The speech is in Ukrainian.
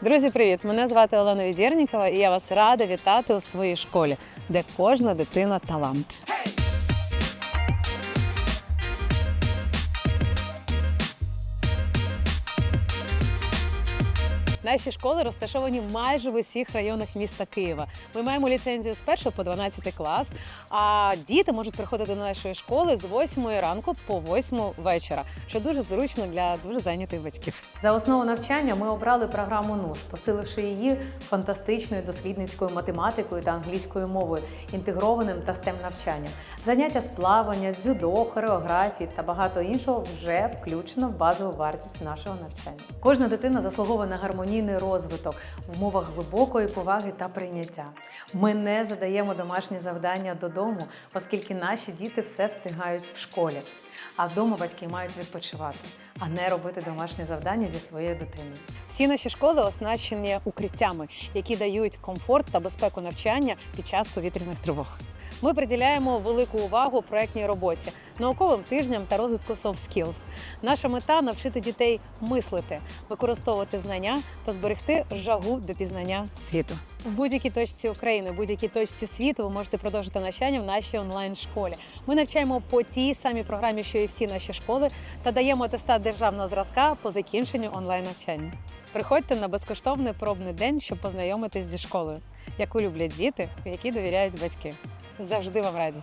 Друзі, привіт! Мене звати Олена Відєрнікова, і я вас рада вітати у своїй школі, де кожна дитина талант. Наші школи розташовані майже в усіх районах міста Києва. Ми маємо ліцензію з 1 по 12 клас, а діти можуть приходити до нашої школи з 8 ранку по 8 вечора, що дуже зручно для дуже зайнятих батьків. За основу навчання ми обрали програму НУШ, посиливши її фантастичною дослідницькою математикою та англійською мовою, інтегрованим та STEM навчанням. Заняття з плавання, дзюдо, хореографії та багато іншого вже включено в базову вартість нашого навчання. Кожна дитина заслуговує на гармонійний розвиток в умовах глибокої поваги та прийняття. Ми не задаємо домашні завдання додому, оскільки наші діти все встигають в школі. А вдома батьки мають відпочивати, а не робити домашні завдання зі своєю дитиною. Всі наші школи оснащені укриттями, які дають комфорт та безпеку навчання під час повітряних тривог. Ми приділяємо велику увагу проектній роботі, науковим тижням та розвитку soft skills. Наша мета навчити дітей мислити, використовувати знання та зберегти жагу до пізнання світу. В будь-якій точці України, в будь-якій точці світу ви можете продовжити навчання в нашій онлайн-школі. Ми навчаємо по тій самій програмі, що і всі наші школи, та даємо атестат державного зразка по закінченню онлайн навчання. Приходьте на безкоштовний пробний день, щоб познайомитись зі школою, яку люблять діти, якій довіряють батьки. Завжди вам раді.